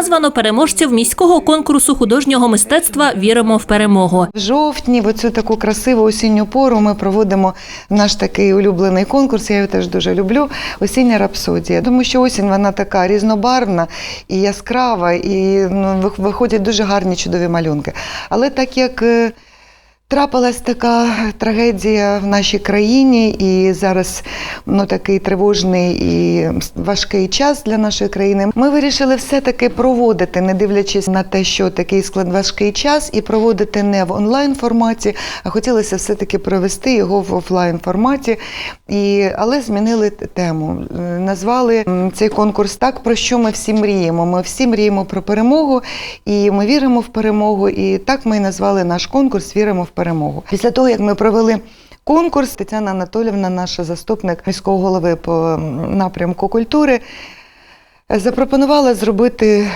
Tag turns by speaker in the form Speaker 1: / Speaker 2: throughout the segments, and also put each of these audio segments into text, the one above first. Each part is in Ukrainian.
Speaker 1: названо переможців міського конкурсу художнього мистецтва Віримо в перемогу.
Speaker 2: В жовтні, в оцю таку красиву осінню пору, ми проводимо наш такий улюблений конкурс. Я його теж дуже люблю. Осіння рапсодія. Тому що осінь вона така різнобарвна і яскрава, і ну, виходять дуже гарні чудові малюнки. Але так як е, Трапилась така трагедія в нашій країні, і зараз ну, такий тривожний і важкий час для нашої країни. Ми вирішили все-таки проводити, не дивлячись на те, що такий склад важкий час, і проводити не в онлайн форматі, а хотілося все-таки провести його в офлайн форматі. І, але змінили тему. Назвали цей конкурс так, про що ми всі мріємо. Ми всі мріємо про перемогу, і ми віримо в перемогу. І так ми і назвали наш конкурс Віримо в перемогу. Після того, як ми провели. Конкурс Тетяна Анатолівна, наша заступник міського голови по напрямку культури, запропонувала зробити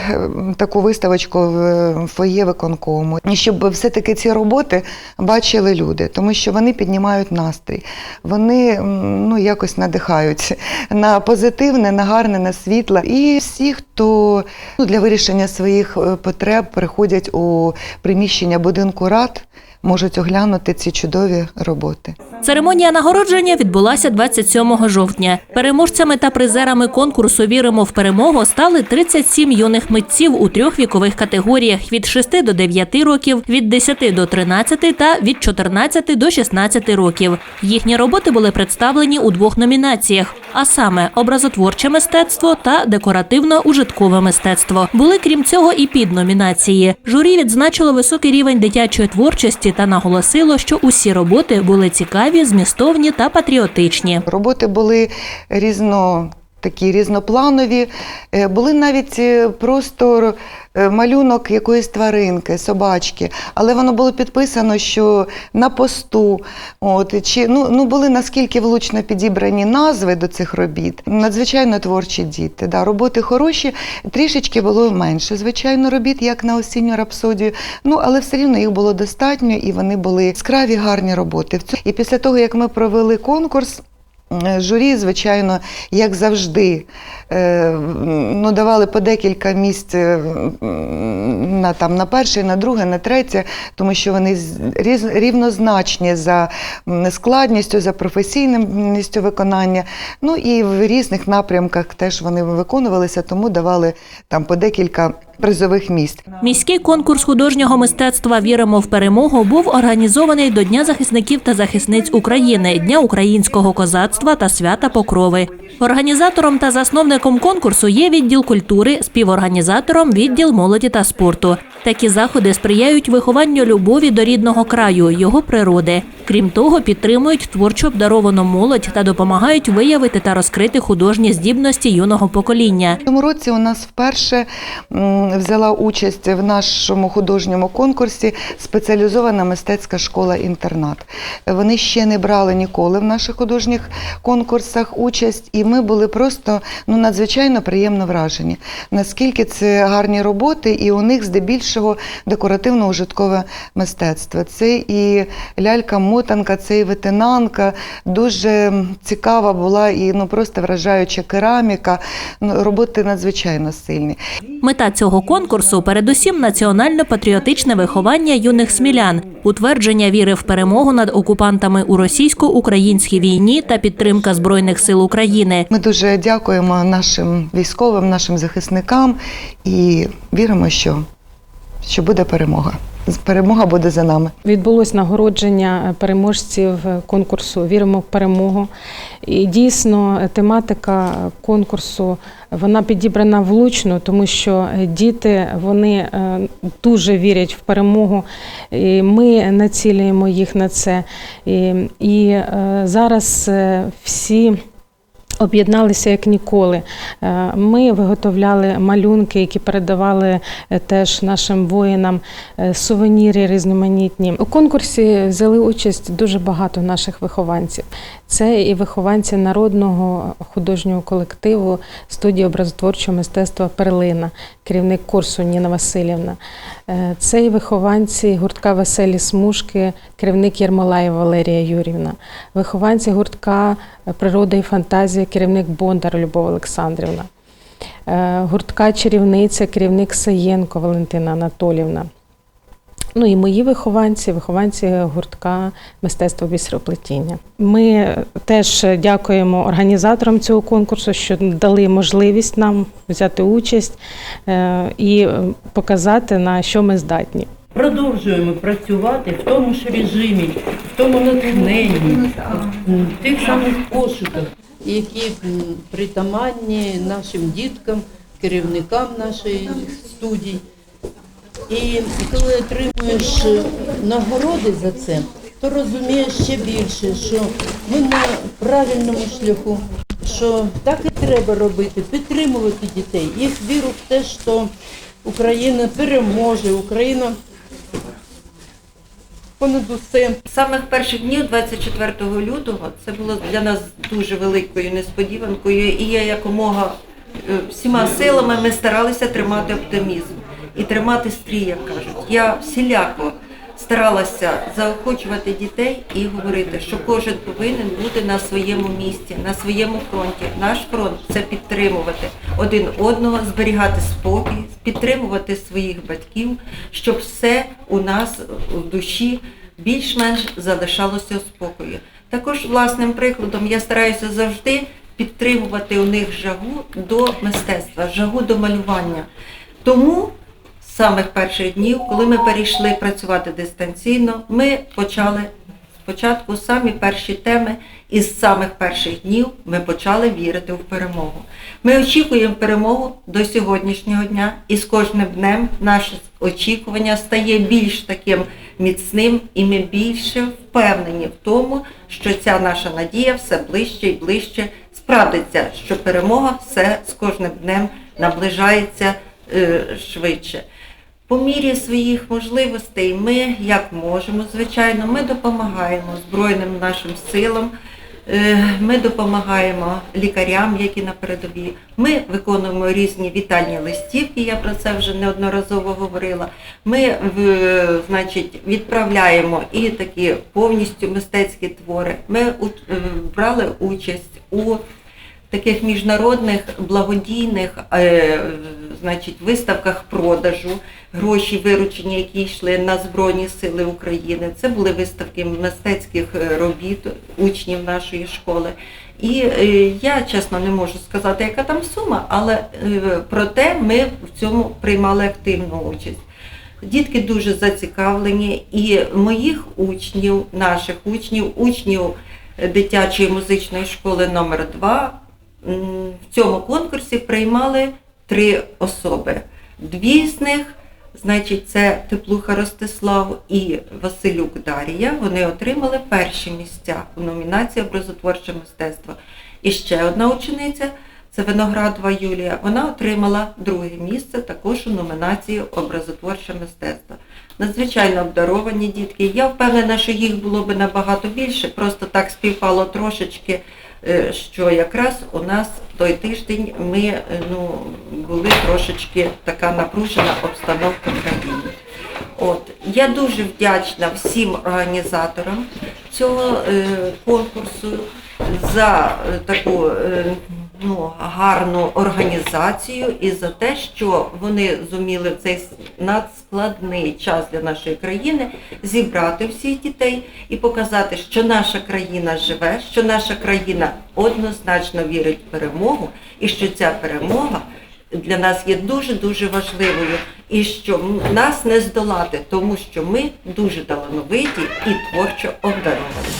Speaker 2: таку виставочку в фоє виконкому, щоб все-таки ці роботи бачили люди, тому що вони піднімають настрій, вони ну, якось надихають на позитивне, на гарне, на світле. І всі, хто ну, для вирішення своїх е, потреб приходять у приміщення будинку рад, можуть оглянути ці чудові роботи.
Speaker 1: Церемонія нагородження відбулася 27 жовтня. Переможцями та призерами конкурсу Віримо в перемогу стали 37 юних митців у трьох вікових категоріях від 6 до 9 років, від 10 до 13 та від 14 до 16 років. Їхні роботи були представлені у двох номінаціях, а саме образотворче мистецтво та декоративно-ужиткове мистецтво. Були крім цього і підномінації. Журі відзначило високий рівень дитячої творчості та наголосило, що усі роботи були цікаві, змістовні та патріотичні.
Speaker 2: Роботи були різно. Такі різнопланові, Е, були навіть е, просто е, малюнок якоїсь тваринки, собачки, але воно було підписано, що на посту. От, чи, ну, ну, були наскільки влучно підібрані назви до цих робіт. Надзвичайно творчі діти. Да, роботи хороші, трішечки було менше, звичайно, робіт, як на осінню рапсодію. Ну, але все рівно їх було достатньо, і вони були яскраві, гарні роботи. І після того, як ми провели конкурс. Е, Журі, звичайно, як завжди, е, ну, давали по декілька місць е, на, там, на перше, на друге, на третє, тому що вони рівнозначні за складністю, за професійністю виконання. Ну і в різних напрямках теж вони виконувалися, тому давали там по декілька призових місць.
Speaker 1: Міський конкурс художнього мистецтва Віримо в перемогу був організований до Дня захисників та захисниць України, Дня українського козацтва та свята Покрови. Організатором та засновником конкурсу є відділ культури, співорганізатором відділ молоді та спорту. Такі заходи сприяють вихованню любові до рідного краю, його природи. Крім того, підтримують творчо обдаровану молодь та допомагають виявити та розкрити художні здібності юного покоління.
Speaker 2: Цьому році у нас вперше взяла участь в нашому художньому конкурсі спеціалізована мистецька школа-інтернат. Вони ще не брали ніколи в наших художніх конкурсах участь, і ми були просто ну, надзвичайно приємно вражені. Наскільки це гарні роботи, і у них здебільшого декоративно-ужиткове мистецтво. Це і лялька-мотанка, це і ветенанка. Дуже цікава була і ну, просто вражаюча кераміка. Ну, роботи надзвичайно сильні.
Speaker 1: Мета цього конкурсу передусім національно-патріотичне виховання юних смілян, утвердження віри в перемогу над окупантами у російсько-українській війні та підтримка збройних сил України.
Speaker 2: Ми дуже дякуємо нашим військовим, нашим захисникам і віримо, що, що буде перемога. Перемога буде за нами.
Speaker 3: Відбулось нагородження переможців конкурсу Віримо в перемогу. І дійсно тематика конкурсу вона підібрана влучно, тому що діти вони е, дуже вірять в перемогу. І ми націлюємо їх на це. І, і е, зараз е, всі. Об'єдналися як ніколи. Е, Ми виготовляли малюнки, які передавали е, теж нашим воїнам е, сувеніри різноманітні. У конкурсі взяли участь дуже багато наших вихованців. Це і вихованці народного художнього колективу студії образотворчого мистецтва Перлина, керівник курсу Ніна Васильівна. Це і вихованці гуртка Веселі Смужки, керівник Єрмолаєва Валерія Юрівна, вихованці гуртка Природа і фантазія, керівник Бондар Любов Олександрівна. е, гуртка чарівниця, керівник Саєнко Валентина Анатолівна. Ну і мої вихованці, вихованці гуртка мистецтво бісероплетіння. Ми теж дякуємо організаторам цього конкурсу, що дали можливість нам взяти участь е, і показати на що ми здатні.
Speaker 4: Продовжуємо працювати в тому ж режимі, в тому натхненні, в тих самих пошуках.
Speaker 5: Які притаманні нашим діткам, керівникам нашої студії. І коли отримуєш нагороди за це, то розумієш ще більше, що ми на правильному шляху, що так і треба робити, підтримувати дітей, їх віру в те, що Україна переможе, Україна понад усе.
Speaker 6: Самих перших днів 24 лютого це було для нас дуже великою несподіванкою, і я якомога е, всіма силами ми старалися тримати оптимізм і тримати стрій, як кажуть. Я всіляко старалася заохочувати дітей і говорити, що кожен повинен бути на своєму місці, на своєму фронті. Наш фронт це підтримувати один одного, зберігати спокій, підтримувати своїх батьків, щоб все у нас в душі більш-менш залишалося спокою. Також власним прикладом я стараюся завжди підтримувати у них жагу до мистецтва, жагу до малювання. Тому з самих перших днів, коли ми перейшли працювати дистанційно, ми почали спочатку самі перші теми, і з самих перших днів ми почали вірити в перемогу. Ми очікуємо перемогу до сьогоднішнього дня, і з кожним днем наше очікування стає більш таким міцним, і ми більше впевнені в тому, що ця наша надія все ближче і ближче справдиться, що перемога все з кожним днем наближається е, швидше. По мірі своїх можливостей ми, як можемо, звичайно, ми допомагаємо Збройним нашим силам, е, ми допомагаємо лікарям, які на передовій. Ми виконуємо різні вітальні листівки, я про це вже неодноразово говорила. Ми значить, відправляємо і такі повністю мистецькі твори. Ми е, брали участь у таких міжнародних благодійних е, значить, виставках продажу, гроші виручені, які йшли на Збройні Сили України. Це були виставки мистецьких е, робіт учнів нашої школи. І е, я чесно не можу сказати, яка там сума, але е, проте ми в цьому приймали активну участь. Дітки дуже зацікавлені, і моїх учнів, наших учнів, учнів дитячої музичної школи номер 2 в цьому конкурсі приймали три особи. Дві з них, значить, це Теплуха Ростислав і Василюк Дарія. Вони отримали перші місця у номінації Образотворче мистецтво. І ще одна учениця це Виноградова Юлія. Вона отримала друге місце також у номінації Образотворче мистецтво. Надзвичайно обдаровані дітки. Я впевнена, що їх було би набагато більше, просто так співпало трошечки, що якраз у нас той тиждень ми е, ну, були трошечки така напружена обстановка в країні. От я дуже вдячна всім організаторам цього е, конкурсу за е, таку е, ну, гарну організацію і за те, що вони зуміли в цей надскладний час для нашої країни зібрати всіх дітей і показати, що наша країна живе, що наша країна однозначно вірить в перемогу, і що ця перемога для нас є дуже-дуже важливою, і що нас не здолати, тому що ми дуже талановиті і творчо обдаровані.